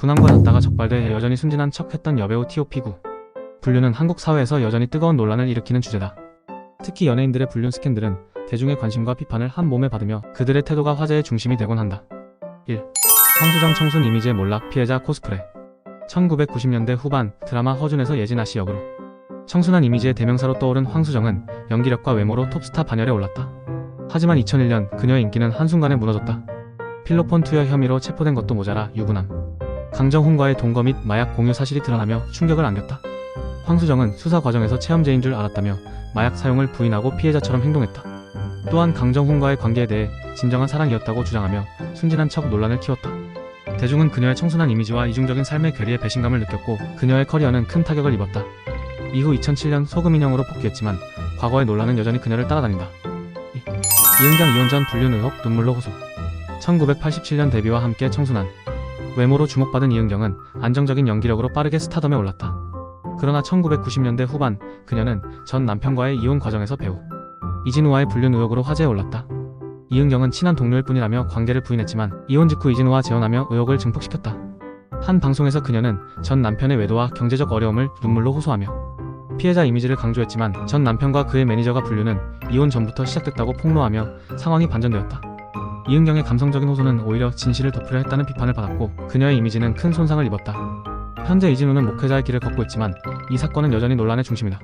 분황과 닿다가 적발돼 여전히 순진한 척 했던 여배우 T.O.P.구. 불륜은 한국 사회에서 여전히 뜨거운 논란을 일으키는 주제다. 특히 연예인들의 불륜 스캔들은 대중의 관심과 비판을 한 몸에 받으며 그들의 태도가 화제의 중심이 되곤 한다. 1. 황수정 청순 이미지의 몰락 피해자 코스프레 1990년대 후반 드라마 허준에서 예진아 씨 역으로 청순한 이미지의 대명사로 떠오른 황수정은 연기력과 외모로 톱스타 반열에 올랐다. 하지만 2001년 그녀의 인기는 한순간에 무너졌다. 필로폰 투여 혐의로 체포된 것도 모자라 유부남. 강정훈과의 동거 및 마약 공유 사실이 드러나며 충격을 안겼다. 황수정은 수사 과정에서 체험제인 줄 알았다며 마약 사용을 부인하고 피해자처럼 행동했다. 또한 강정훈과의 관계에 대해 진정한 사랑이었다고 주장하며 순진한 척 논란을 키웠다. 대중은 그녀의 청순한 이미지와 이중적인 삶의 괴리에 배신감을 느꼈고 그녀의 커리어는 큰 타격을 입었다. 이후 2007년 소금 인형으로 복귀했지만 과거의 논란은 여전히 그녀를 따라다닌다. 이- 이은경 이혼 전 불륜 의혹 눈물로 호소. 1987년 데뷔와 함께 청순한 외모로 주목받은 이은경은 안정적인 연기력으로 빠르게 스타덤에 올랐다. 그러나 1990년대 후반 그녀는 전 남편과의 이혼 과정에서 배우 이진우와의 불륜 의혹으로 화제에 올랐다. 이은경은 친한 동료일 뿐이라며 관계를 부인했지만 이혼 직후 이진우와 재혼하며 의혹을 증폭시켰다. 한 방송에서 그녀는 전 남편의 외도와 경제적 어려움을 눈물로 호소하며 피해자 이미지를 강조했지만 전 남편과 그의 매니저가 불륜은 이혼 전부터 시작됐다고 폭로하며 상황이 반전되었다. 이은경의 감성적인 호소는 오히려 진실을 덮으려 했다는 비판을 받았고 그녀의 이미지는 큰 손상을 입었다. 현재 이진우는 목회자의 길을 걷고 있지만 이 사건은 여전히 논란의 중심이다.